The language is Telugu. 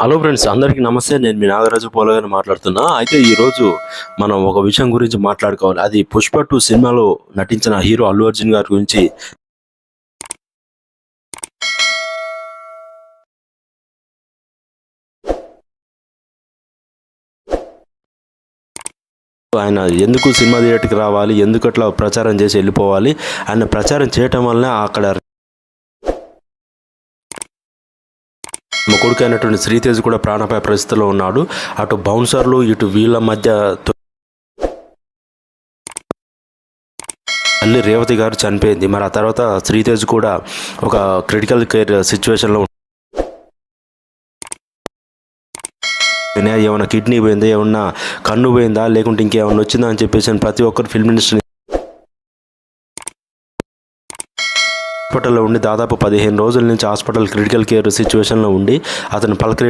హలో ఫ్రెండ్స్ అందరికీ నమస్తే. నేను మీ నాగరాజు పోలగాని మాట్లాడుతున్నా. అయితే ఈరోజు మనం ఒక విషయం గురించి మాట్లాడుకోవాలి. అది పుష్ప టూ సినిమాలో నటించిన హీరో అల్లు అర్జున్ గారి గురించి. ఆయన ఎందుకు సినిమా థియేటర్కి రావాలి? ఎందుకు అట్లా ప్రచారం చేసి వెళ్ళిపోవాలి? ఆయన ప్రచారం చేయటం వల్ల అక్కడ మా కొడుకు అయినటువంటి శ్రీతేజ్ కూడా ప్రాణాపాయ పరిస్థితిలో ఉన్నాడు. అటు బౌన్సర్లు ఇటు వీళ్ళ మధ్య తల్లి రేవతి గారు చనిపోయింది. మరి ఆ తర్వాత శ్రీతేజ్ కూడా ఒక క్రిటికల్ కేర్ సిచ్యువేషన్లో ఏమైనా కిడ్నీ పోయిందా ఏమన్నా కన్ను పోయిందా లేకుంటే ఇంకేమన్నా వచ్చిందా అని చెప్పేసి ప్రతి ఒక్కరు ఫిల్మ్ ఇండస్ట్రీ హాస్పిటల్లో ఉండి దాదాపు పదిహేను రోజుల నుంచి హాస్పిటల్ క్రిటికల్ కేర్ సిచ్యువేషన్లో ఉండి అతను పలకరే